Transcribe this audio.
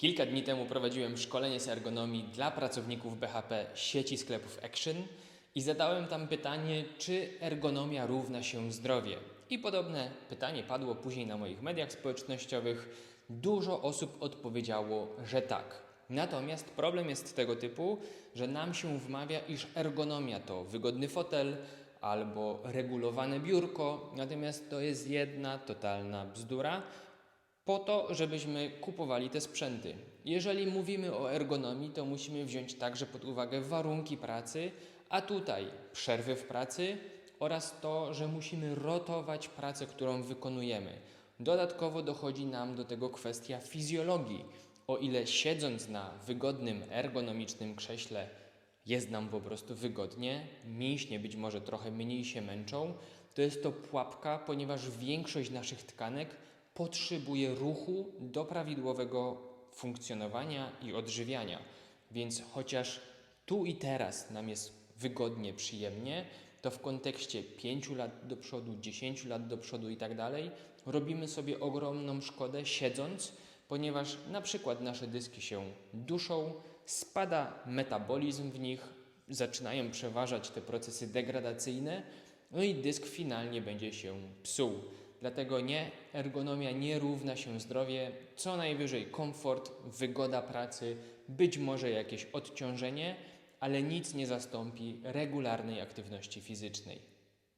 Kilka dni temu prowadziłem szkolenie z ergonomii dla pracowników BHP sieci sklepów Action i zadałem tam pytanie, czy ergonomia równa się zdrowie. I podobne pytanie padło później na moich mediach społecznościowych. Dużo osób odpowiedziało, że tak. Natomiast problem jest tego typu, że nam się wmawia, iż ergonomia to wygodny fotel albo regulowane biurko, natomiast to jest jedna totalna bzdura po to, żebyśmy kupowali te sprzęty. Jeżeli mówimy o ergonomii, to musimy wziąć także pod uwagę warunki pracy, a tutaj przerwy w pracy oraz to, że musimy rotować pracę, którą wykonujemy. Dodatkowo dochodzi nam do tego kwestia fizjologii. O ile siedząc na wygodnym, ergonomicznym krześle jest nam po prostu wygodnie, mięśnie być może trochę mniej się męczą, to jest to pułapka, ponieważ większość naszych tkanek potrzebuje ruchu do prawidłowego funkcjonowania i odżywiania. Więc chociaż tu i teraz nam jest wygodnie, przyjemnie, to w kontekście 5 lat do przodu, 10 lat do przodu i tak dalej, robimy sobie ogromną szkodę siedząc, ponieważ na przykład nasze dyski się duszą, spada metabolizm w nich, zaczynają przeważać te procesy degradacyjne, no i dysk finalnie będzie się psuł. Dlatego nie, ergonomia nie równa się zdrowie, co najwyżej komfort, wygoda pracy, być może jakieś odciążenie, ale nic nie zastąpi regularnej aktywności fizycznej.